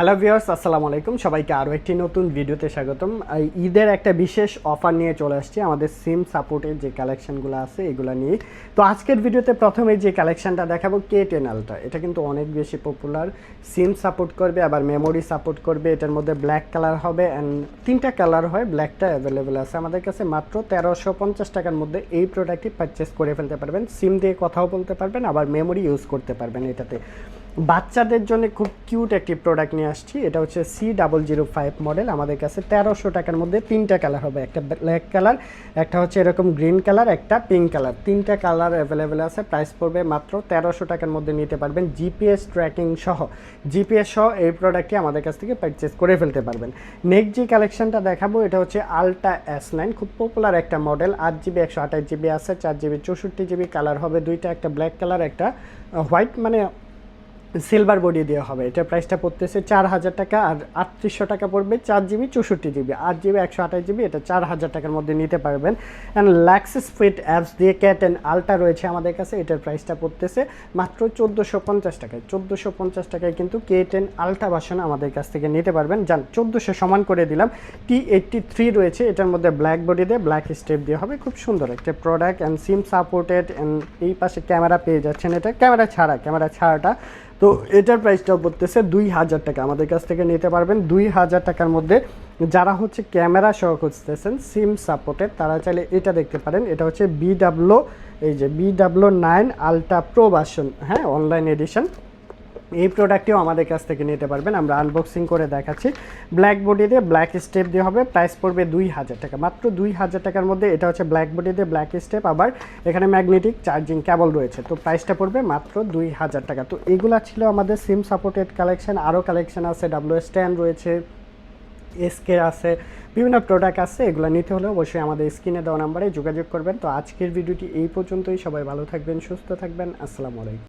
Hello viewers আসসালামু আলাইকুম। সবাইকে আরও একটি নতুন ভিডিওতে স্বাগতম। ঈদের একটা বিশেষ অফার নিয়ে চলে আসছি। আমাদের সিম সাপোর্টের যে কালেকশনগুলো আছে, এগুলো নিয়ে। তো আজকের ভিডিওতে প্রথমে যে কালেকশনটা দেখাবো কে টেন আলট্রা এটা কিন্তু অনেক বেশি পপুলার সিম সাপোর্ট করবে, আবার মেমোরি সাপোর্ট করবে। এটার মধ্যে ব্ল্যাক কালার হবে অ্যান্ড তিনটা কালার হয় ব্ল্যাকটা অ্যাভেলেবেল আছে আমাদের কাছে। মাত্র তেরোশো পঞ্চাশ টাকার মধ্যে এই প্রোডাক্টটি পারচেস করে ফেলতে পারবেন। সিম দিয়ে কথাও বলতে পারবেন, আবার মেমোরি ইউজ করতে পারবেন এটাতে। বাচ্চাদের জন্য খুব কিউট একটি প্রোডাক্ট নিয়ে আসছি। এটা হচ্ছে C double zero five model আমাদের কাছে তেরোশো টাকার মধ্যে তিনটা কালার হবে। একটা ব্ল্যাক কালার একটা হচ্ছে এরকম গ্রিন কালার একটা পিঙ্ক কালার তিনটা কালার অ্যাভেলেবেল আছে। প্রাইস পড়বে মাত্র তেরোশো টাকার মধ্যে নিতে পারবেন জিপিএস ট্র্যাকিং সহ। জিপিএস সহ এই প্রোডাক্টটি আমাদের কাছ থেকে পারচেস করে ফেলতে পারবেন। নেক্সট যে কালেকশনটা দেখাবো, এটা হচ্ছে আলট্রা এস নাইন খুব পপুলার একটা মডেল আট জিবি একশো আঠাশ জিবি আছে। চার জিবি চৌষট্টি জিবি কালার হবে। দুইটা একটা ব্ল্যাক কালার একটা হোয়াইট মানে সিলভার বডি দেওয়া হবে। এটা প্রাইসটা পড়তেছে চার হাজার টাকা আর আটত্রিশশো টাকা পড়বে, চার জিবি চৌষট্টি জিবি। আট জিবি, একশো আঠাশ জিবি, এটা চার হাজার টাকার মধ্যে নিতে পারবেন। অ্যান্ড ল্যাক্সিস ফিট অ্যাপস দিয়ে ক্যাট অ্যান্ড আলটা রয়েছে আমাদের কাছে, এটার প্রাইসটা পড়তেছে মাত্র চোদ্দোশো পঞ্চাশ টাকায়। চোদ্দোশো পঞ্চাশ টাকায় কিন্তু কে টেন আলট্রা ভার্সন আমাদের কাছ থেকে নিতে পারবেন। যান, চোদ্দোশো সমান করে দিলাম। টি এইটটি থ্রি রয়েছে, এটার মধ্যে ব্ল্যাক বডি দিয়ে ব্ল্যাক স্টেপ দিয়ে হবে। খুব সুন্দর একটা product and sim supported and এই পাশে ক্যামেরা পেয়ে যাচ্ছেন এটা। ক্যামেরা ছাড়া ক্যামেরা ছাড়াটা তো এটার প্রাইসটাও পড়তেছে দুই হাজার টাকা। আমাদের কাছ থেকে নিতে পারবেন দুই হাজার টাকার মধ্যে। যারা হচ্ছে ক্যামেরা সহ খুঁজতেছেন সিম সাপোর্টেড তারা চাইলে এটা দেখতে পারেন। এটা হচ্ছে বিডাব্লো এই যে বিডাব্লো নাইন আলট্রা প্রো ভার্সন হ্যাঁ অনলাইন এডিশন এই প্রোডাক্টটিও আমাদের কাছ থেকে নিতে পারবেন। আমরা আনবক্সিং করে দেখাচ্ছি। ব্ল্যাক বডি দিয়ে ব্ল্যাক স্টেপ দিয়ে হবে প্রাইস পড়বে দুই হাজার টাকা। মাত্র দুই হাজার টাকার মধ্যে এটা হচ্ছে ব্ল্যাক বডি দিয়ে ব্ল্যাক স্টেপ আবার এখানে ম্যাগনেটিক চার্জিং কেবল রয়েছে। তো প্রাইসটা পড়বে মাত্র দুই হাজার টাকা। তো এগুলা ছিল আমাদের সিম সাপোর্টেড কালেকশন আরও কালেকশন আছে ডাব্লিউ স্ট্যান্ড রয়েছে এসকে আছে, বিভিন্ন প্রোডাক্ট আছে, এগুলো নিতে হলে অবশ্যই আমাদের স্ক্রিনে দেওয়া নাম্বারে যোগাযোগ করবেন। তো আজকের ভিডিওটি এই পর্যন্তই। সবাই ভালো থাকবেন, সুস্থ থাকবেন। আসসালামু আলাইকুম।